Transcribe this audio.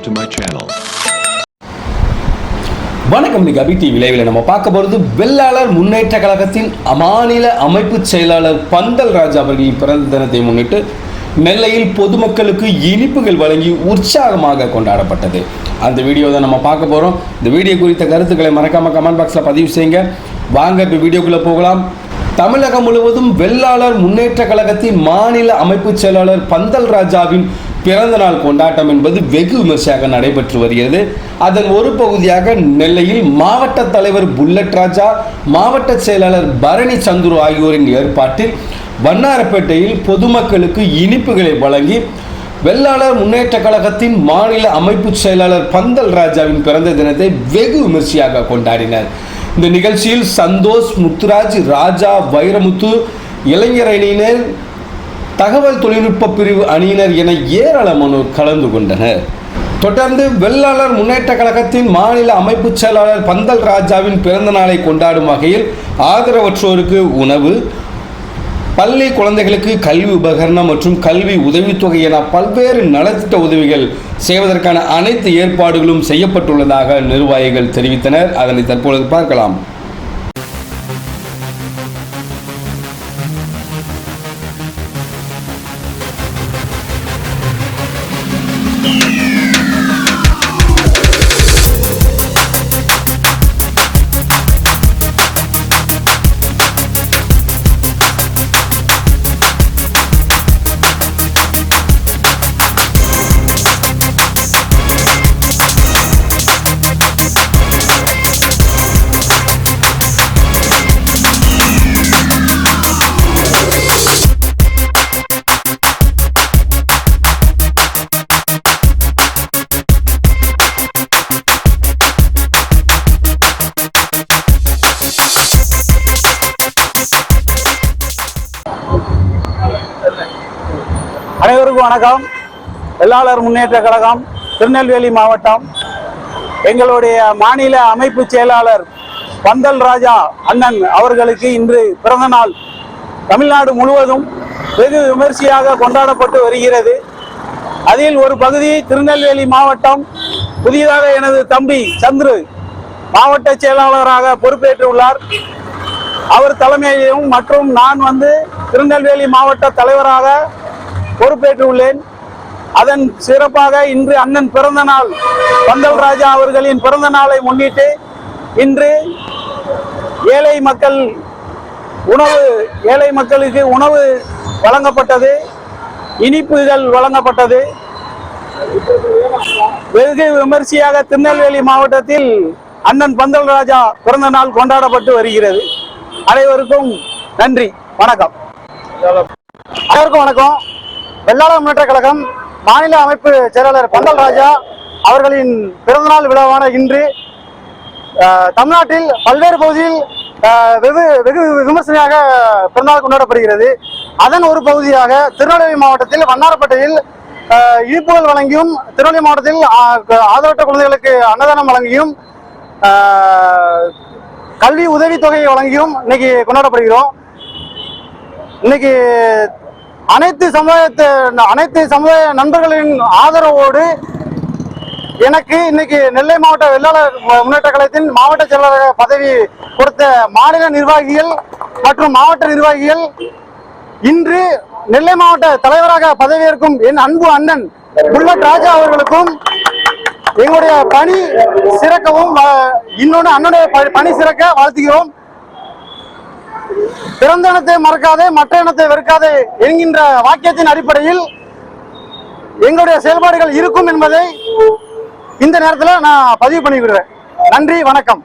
subscribe to my channel. வணக்கம் இன்னைக்கு அபி TV லைவில் நம்ம பார்க்க போகிறது வெள்ளாளர் முன்னேற்ற கழகத்தின் மாநில அமைப்பு செயலாளர் பந்தல் ராஜா அவர்களின் பிறந்த தினத்தை முன்னிட்டு நெல்லையில் பொதுமக்களுக்கு இனிப்புகள் வழங்கி உற்சாகமாக கொண்டாடப்பட்டது. அந்த வீடியோ தான் நம்ம பார்க்க போகிறோம் இந்த வீடியோ குறித்த கருத்துக்களை மறக்காம கமெண்ட் பாக்ஸில் பதிவு செய்யுங்க. வாங்க இப்போ வீடியோக்குள்ளே போகலாம். தமிழகம் முழுவதும் வெள்ளாளர் முன்னேற்ற கழகத்தின் மாநில அமைப்பு செயலாளர் பந்தல் ராஜாவின் பிறந்தநாள் கொண்டாட்டம் என்பது வெகு விமர்சையாக நடைபெற்று வருகிறது. அதன் ஒரு பகுதியாக நெல்லையில் மாவட்ட தலைவர் புல்லட் ராஜா மாவட்ட செயலாளர் பரணி சந்துரு ஆகியோரின் ஏற்பாட்டில் வண்ணாரப்பேட்டையில் பொதுமக்களுக்கு இனிப்புகளை வழங்கி வெள்ளாளர் முன்னேற்ற கழகத்தின் மாநில அமைப்பு செயலாளர் பந்தல் ராஜாவின் பிறந்த தினத்தை வெகு விமர்சையாக கொண்டாடினர். இந்த நிகழ்ச்சியில் சந்தோஷ் முத்துராஜ் ராஜா வைரமுத்து இளைஞர் அணியினர் தகவல் தொழில்நுட்ப பிரிவு அணியினர் என ஏராளமானோர் கலந்து கொண்டனர். தொடர்ந்து வெள்ளாளர் முன்னேற்ற கழகத்தின் மாநில அமைப்பு செயலாளர் பந்தல் ராஜாவின் பிறந்த நாளை கொண்டாடும் வகையில் ஆதரவற்றோருக்கு உணவு பள்ளி குழந்தைகளுக்கு கல்வி உபகரணம் மற்றும் கல்வி உதவித்தொகை என பல்வேறு நலத்திட்ட உதவிகள் செய்வதற்கான அனைத்து ஏற்பாடுகளும் செய்யப்பட்டுள்ளதாக நிர்வாகிகள் தெரிவித்தனர். அதனை தற்பொழுது பார்க்கலாம். அனைவருக்கும் வணக்கம். வெள்ளாளர் முன்னேற்ற கழகம் திருநெல்வேலி மாவட்டம். எங்களுடைய மாநில அமைப்பு செயலாளர் பந்தல் ராஜா அண்ணன் அவர்களுக்கு இன்று பிறந்த நாள். தமிழ்நாடு முழுவதும் வெகு விமர்சையாக கொண்டாடப்பட்டு வருகிறது. அதில் ஒரு பகுதி திருநெல்வேலி மாவட்டம் புதிதாக எனது தம்பி சந்துரு மாவட்ட செயலாளராக பொறுப்பேற்றுள்ளார். அவர் தலைமையிலும் மற்றும் நான் வந்து திருநெல்வேலி மாவட்ட தலைவராக பொறுப்பேற்றுள்ளேன். அதன் சிறப்பாக இன்று அண்ணன் பிறந்த நாள் பந்தல் ராஜா அவர்களின் பிறந்த நாளை முன்னிட்டு இன்று ஏழை மக்கள் உணவு ஏழை மக்களுக்கு உணவு வழங்கப்பட்டது இனிப்புகள் வழங்கப்பட்டது. வெகு விமர்சையாக திருநெல்வேலி மாவட்டத்தில் அண்ணன் பந்தல் ராஜா பிறந்த நாள் கொண்டாடப்பட்டு வருகிறது. அனைவருக்கும் நன்றி. வணக்கம். அனைவருக்கும் வணக்கம். வெள்ளாளர் முன்னேற்ற கழகம் மாநில அமைப்பு செயலாளர் பந்தல் ராஜா அவர்களின் பிறந்தநாள் விழாவான இன்று தமிழ்நாட்டில் பல்வேறு பகுதியில் வெகு வெகு விமர்சனையாக பிறந்தநாள் கொண்டாடப்படுகிறது. அதன் ஒரு பகுதியாக திருநெல்வேலி மாவட்டத்தில் வண்ணாரப்பேட்டையில் இனிப்புகள் வழங்கியும் திருநெல்வேலி மாவட்டத்தில் ஆ- ஆதரவற்ற குழந்தைகளுக்கு அன்னதானம் வழங்கியும் கல்வி உதவித்தொகையை வழங்கியும் இன்னைக்கு கொண்டாடப்படுகிறோம். இன்னைக்கு அனைத்து சமுதாயத்து அனைத்து சமுதாய நண்பர்களின் ஆதரவோடு எனக்கு இன்னைக்கு நெல்லை மாவட்ட வெள்ளாளர் முன்னேற்ற கழகத்தின் மாவட்ட செயலாளர் பதவி கொடுத்த மாநில நிர்வாகிகள் மற்றும் மாவட்ட நிர்வாகிகள் இன்று நெல்லை மாவட்ட தலைவராக பதவியேற்கும் என் அன்பு அண்ணன் புல்லட் ராஜா அவர்களுக்கும் எங்களுடைய பணி சிறக்கவும் இன்னொன்று அண்ணனுடைய ப- பணி சிறக்க வாழ்த்துகிறோம். பிறந்த இனத்தை மறக்காதே மற்ற இனத்தை வெறுக்காதே என்கின்ற வாக்கியத்தின் அடிப்படையில் எங்களுடைய செயல்பாடுகள் இருக்கும் என்பதை இந்த நேரத்தில் நான் பதிவு பண்ணிவிடுறேன். நன்றி வணக்கம்.